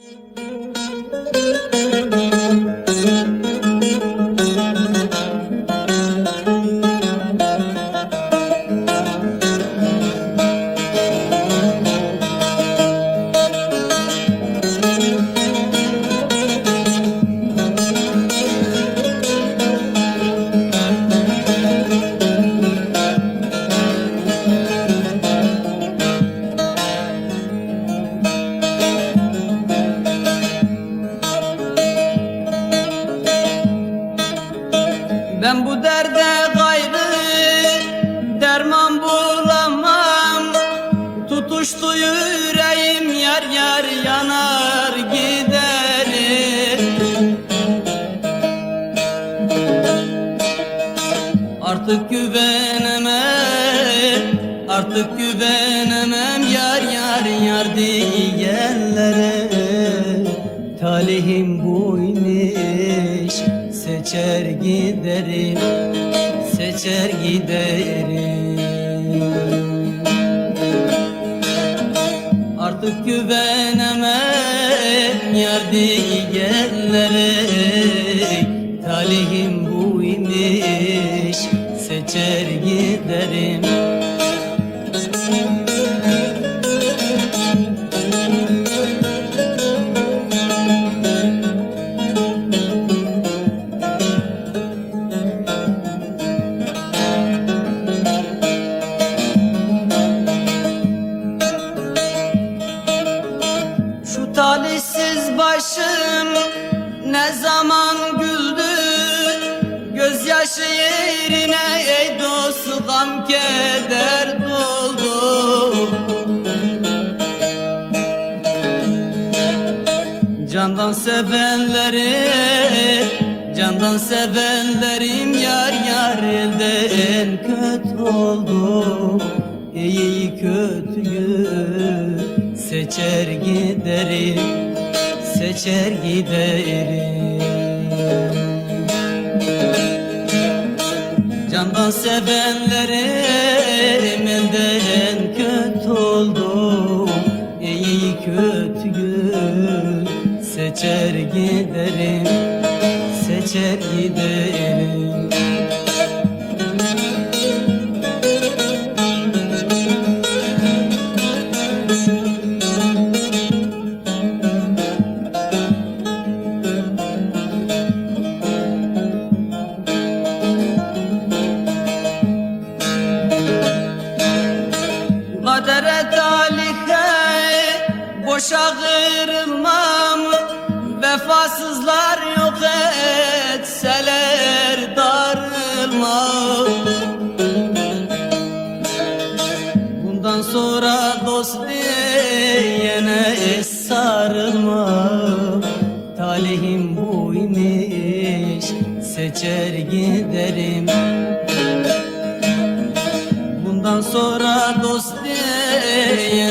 Müzik Ben bu derde gayrı derman bulamam. Tutuştu yüreğim yar yar yanar giderim. Artık güvenemem Artık güvenemem. Yar yar yar diyenlere Talihim buymuş Seçer giderim Seçer giderim. Artık güvenemem yar diyenlere Talihim buymuş Seçer giderim ne zaman güldü Gözyaşı yerine ey dost gam keder doldu. Candan sevenleri Candan sevenlerim yar yar elden kötü oldu. İyi kötüyü seçer giderim Seçer giderim. Candan sevenlerim elden kötü oldu İyi kötüyü seçer giderim Seçer giderim Kadere talihe boşa kırılmam Vefasızlar yok etseler darılmam. Bundan sonra dost diyene sarılmam. Talihim buymuş seçer giderim sonra dost diyene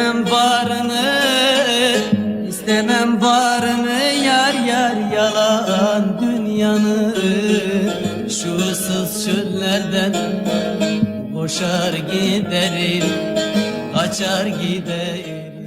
İstemem varını, istemem varını Yar yar yalan dünyanı. Şu ıssız çöllerden koşar giderim Kaçar giderim